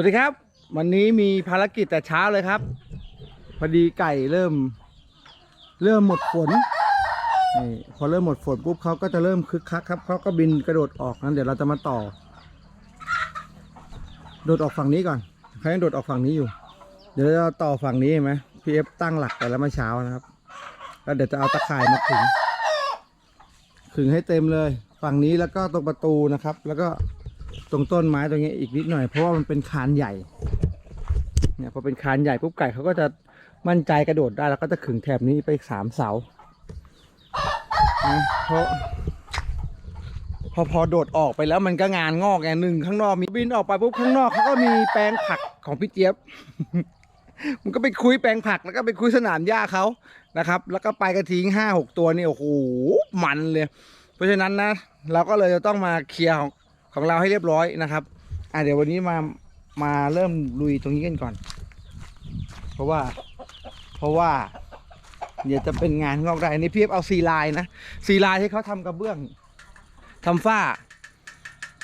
วัสดีครับ วันนี้มีภารกิจแต่เช้าเลยครับพอดีไก่เริ่ม เริ่มหมดฝนนี่พอเริ่มหมดฝนปุ๊บเขาก็จะเริ่มคึกคักครับเขาก็บินกระโดดออกนั้นเดี๋ยวเราจะมาต่อ โดดออกฝั่งนี้ก่อนเขายังโดดออกฝั่งนี้อยู่ เดี๋ยวเราต่อฝั่งนี้เห็นไหมพี่เอฟตั้งหลักไปแล้วเมื่อเช้านะครับแล้วเดี๋ยวจะเอาตะข่ายมาขึงขึงให้เต็มเลย ฝั่งนี้แล้วก็ตรงประตูนะครับ แล้วก็ ตรงต้นไม้ตรงนี้อีกนิดหน่อยเพราะว่ามันเป็นคานใหญ่เนี่ยพอเป็นคานใหญ่ปุ๊บไก่เขาก็จะมั่นใจกระโดดได้แล้วก็จะขึงแถบนี้ไปสามเสานะเพราะพอพอโดดออกไปแล้วมันก็งานงอกไงหนึ่งข้างนอกมีบินออกไปปุ๊บข้างนอกเขาก็มีแปลงผักของพี่เจี๊ยบ มันก็ไปคุยแปลงผักแล้วก็ไปคุยสนามหญ้าเขานะครับ แล้วก็ไปกระทิ้งห้าหกตัวนี่โอ้โหมันเลย เพราะฉะนั้นนะ เราก็เลยจะต้องมาเคลียร์ของ ของเราให้เรียบร้อยนะครับ อะเดี๋ยววันนี้มามาเริ่มลุยตรงนี้กันก่อน เพราะว่าเพราะว่าเดี๋ยวจะเป็นงานงอกได้อันนี้พี่เอฟเอาซีไลน์นะซีไลน์ที่เขาทำกระเบื้องทำฝ้า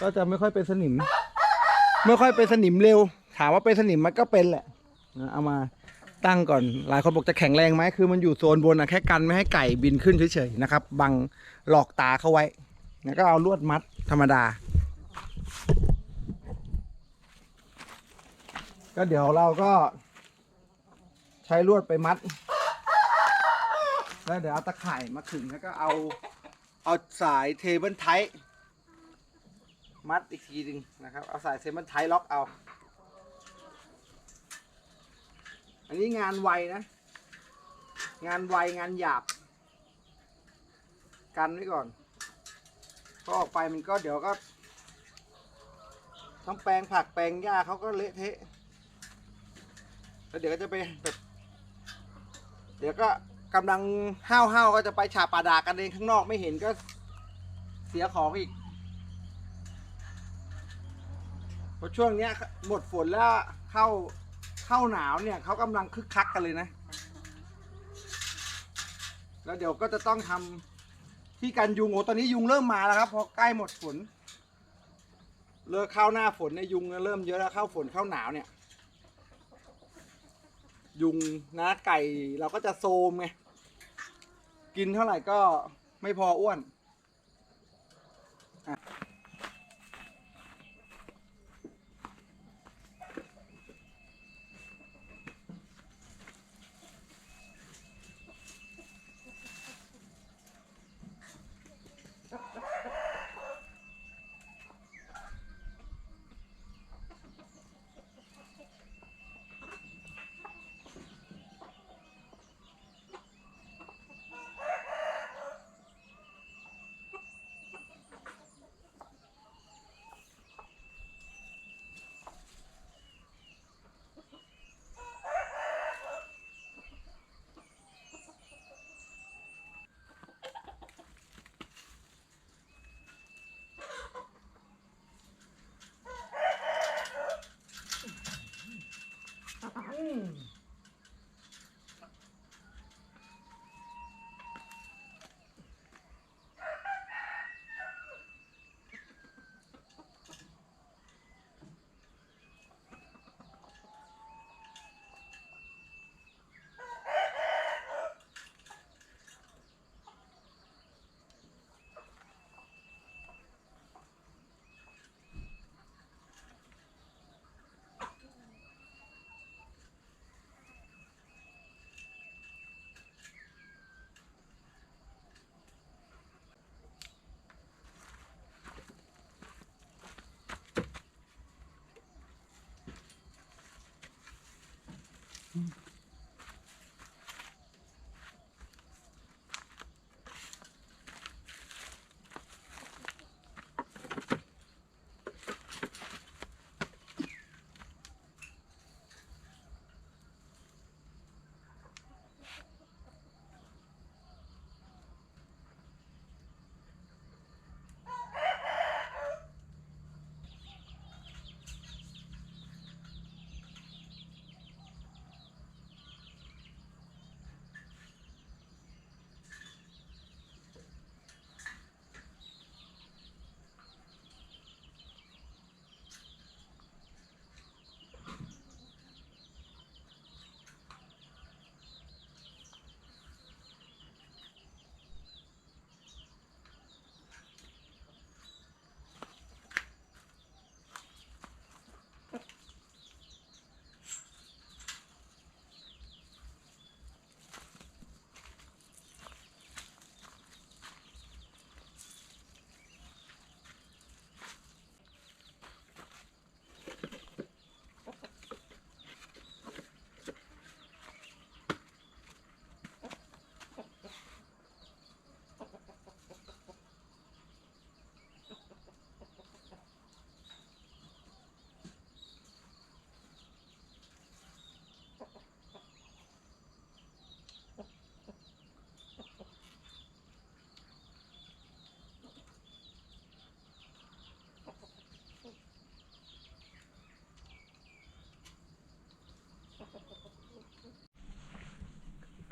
ก็จะไม่ค่อยเป็นสนิม ไม่ค่อยเป็นสนิมเร็ว ถามว่าเป็นสนิมมันก็เป็นแหละนะเอามาตั้งก่อนหลายคนบอกจะแข็งแรงไหมคือมันอยู่โซนบนนะแค่กันไม่ให้ไก่บินขึ้นเฉยๆนะครับบังหลอกตาเขาไว้แล้วก็เอาลวดมัดธรรมดา ก็เดี๋ยวเราก็ ใช้ลวดไปมัด แล้วเดี๋ยวเอาตะข่ายมาขึงแล้วก็เอา เอาสายเทเบิลไทมัดอีกทีหนึ่งนะครับ เอาสายเทเบิลไทล็อกเอา อันนี้งานไวนะ งานไวงานหยาบ กันไว้ก่อนพอออกไปมันก็เดี๋ยวก็ทั้งแปลงผักแปลงหญ้าเขาก็เละเทะ แล้วเดี๋ยวก็จะไปแบบเดี๋ยวก็กำลังห้าวห้าวๆก็จะไปฉาบป่าดากันเองข้างนอกไม่เห็นก็เสียของอีกเพราะช่วงเนี้ยหมดฝนแล้วเข้าเข้าหนาวเนี่ยเขากำลังคึกคักกันเลยนะ แล้วเดี๋ยวก็จะต้องทำที่กันยุงโอ้ตอนนี้ยุงเริ่มมาแล้วครับพอใกล้หมดฝนเลิกเข้าหน้าฝนเนี่ยยุงเริ่มเยอะแล้วเข้าฝนเข้าหนาวเนี่ย ยุงนะไก่เราก็จะโซมไง กินเท่าไหร่ก็ไม่พออ้วน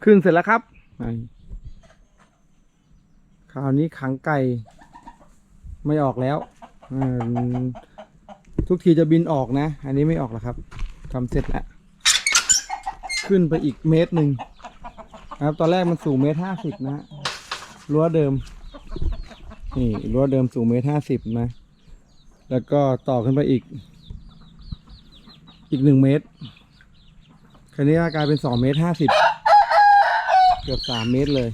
ขึ้นเสร็จแล้วครับคราวนี้ขังไก่ไม่ออกแล้วทุกทีจะบินออกนะ อันนี้ไม่ออกแล้วครับทำเสร็จแล้วขึ้นไปอีกเมตรหนึ่งครับตอนแรกมันสูงเมตรห้าสิบนะฮะรั้วเดิม นี่รั้วเดิมสูงเมตรห้าสิบนะ แล้วก็ต่อขึ้นไปอีก อีกหนึ่งเมตรคราวนี้กลายเป็นสองเมตรห้าสิบ เกือบสามเมตรเลย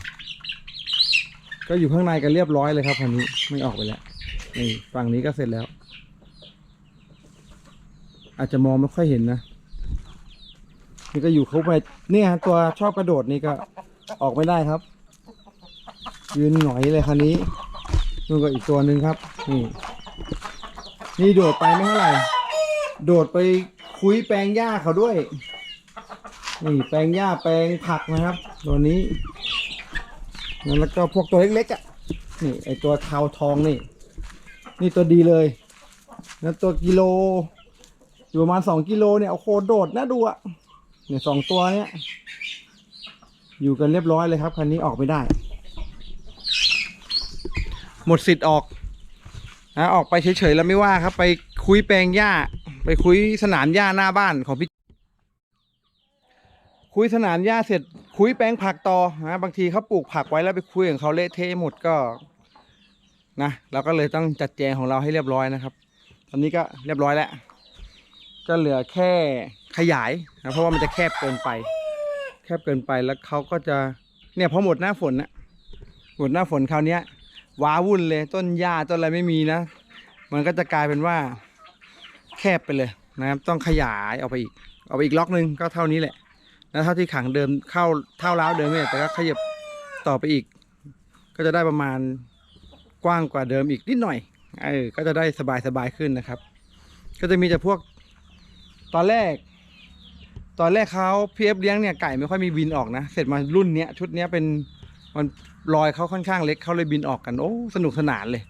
ก็อยู่ข้างในกันเรียบร้อยเลยครับคันนี้ไม่ออกไปแล้วนี่ฝั่งนี้ก็เสร็จแล้ว อาจจะมองไม่ค่อยเห็นนะนี่ก็อยู่เขาไปเนี่ยฮะตัวชอบกระโดดนี่ก็ออกไม่ได้ครับ ยืนหงอยเลยคันนี้นู่นก็อีกตัวหนึ่งครับ นี่ นี่โดดไปไม่เท่าไหร่ โดดไปคุยแปลงหญ้าเขาด้วย นี่แปลงหญ้าแปลงผักนะครับ ตัวนี้แล้วก็พวกตัวเล็กๆอะนี่ไอตัวเทาทองนี่ นี่ตัวดีเลยแล้วตัวกิโล อยู่ประมาณสองกิโลเนี่ยโอ้โหโดดนะดูอะเนี่ยสองตัวเนี้ยอยู่กันเรียบร้อยเลยครับคันนี้ออกไม่ได้ หมดสิทธิ์ออกนะออกไปเฉยๆแล้วไม่ว่าครับ ไปคุยแปลงหญ้า ไปคุยสนามหญ้าหน้าบ้านของพี่ คุยสนามหญ้าเสร็จ คุยแปลงผักต่อนะบางทีเขาปลูกผักไว้แล้วไปคุยของเขาเละเทะหมดก็นะเราก็เลยต้องจัดแจงของเราให้เรียบร้อยนะครับ ตอนนี้ก็เรียบร้อยแล้วก็เหลือแค่ขยายนะเพราะว่ามันจะแคบเกินไป แคบเกินไปแล้วเขาก็จะเนี่ยพอหมดหน้าฝนนะหมดหน้าฝนคราวนี้ว้าวุ่นเลยต้นหญ้าต้นอะไรไม่มีนะ มันก็จะกลายเป็นว่าแคบไปเลยนะครับต้องขยายออกไปอีกออกไปอีกล็อกนึงก็เท่านี้แหละ แล้วเท่าที่ขังเดิมเข้าเท่าล้าวเดิมเนี่ยแต่ก็ขยับต่อไปอีก ก็จะได้ประมาณกว้างกว่าเดิมอีกนิดหน่อยเออก็จะได้สบายสบายขึ้นนะครับ ก็จะมีแต่พวกตอนแรก ตอนแรกเขาพีเอฟเลี้ยงเนี่ยไก่ไม่ค่อยมีบินออกนะ เสร็จมารุ่นเนี้ยชุดเนี้ยเป็นมันรอยเขาค่อนข้างเล็กเขาเลยบินออกกันโอ้สนุกสนานเลย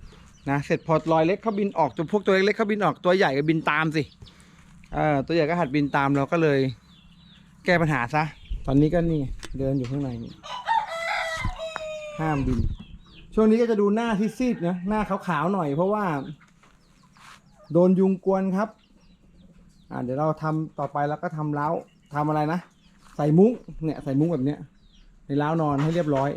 นะเสร็จพอรอยเล็กเขาบินออกจนพวกตัวเล็กๆเขาบินออกตัวใหญ่ก็บินตามสิเออตัวใหญ่ก็หัดบินตามเราก็เลย แก้ปัญหาซะ ตอนนี้ก็นี่ เดินอยู่ข้างในนี่ห้ามบิน ช่วงนี้ก็จะดูหน้าที่ซีดนะ หน้าขาวๆหน่อยเพราะว่า โดนยุงกวนครับ อ่าเดี๋ยวเราทำต่อไปแล้วก็ทำเล้าทำอะไรนะ ใส่มุ้งเนี่ย ใส่มุ้งแบบเนี้ยในเล้านอนให้เรียบร้อย